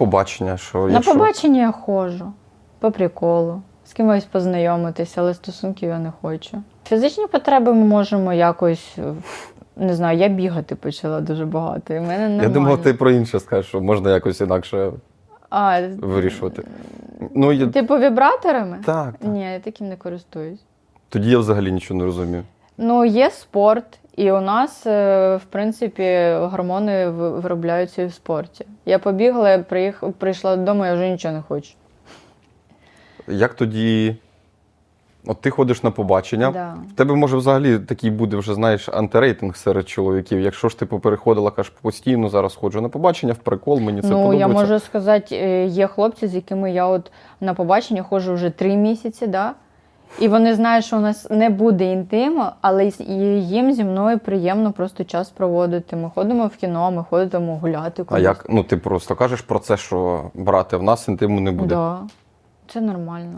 побачення, що На якщо... побачення я ходжу по приколу, з кимось познайомитися, але стосунків я не хочу. Фізичні потреби ми можемо якось. Не знаю, я бігати почала дуже багато. І в мене нормально. Я думав, ти про інше скажеш, що можна якось інакше А, вирішувати. Ну, я... Типу вібраторами? Так, так. Ні, я таким не користуюсь. Тоді я взагалі нічого не розумію. Ну, є спорт, і у нас, е, в принципі, гормони виробляються і в спорті. Я побігла, я приїх... прийшла додому, я вже нічого не хочу. Як тоді. От ти ходиш на побачення. Да. В тебе може взагалі такий буде вже, знаєш, антирейтинг серед чоловіків. Якщо ж ти попереходила, кажеш, постійно зараз ходжу на побачення, в прикол, мені це ну, подобається. я можу сказати, е, є хлопці, з якими я от на побачення ходжу вже три місяці, да? І вони знають, що у нас не буде інтиму, але їм зі мною приємно просто час проводити. Ми ходимо в кіно, ми ходимо гуляти. А як? Ну, ти просто кажеш про це, що брати, в нас інтиму не буде. Да. Це нормально.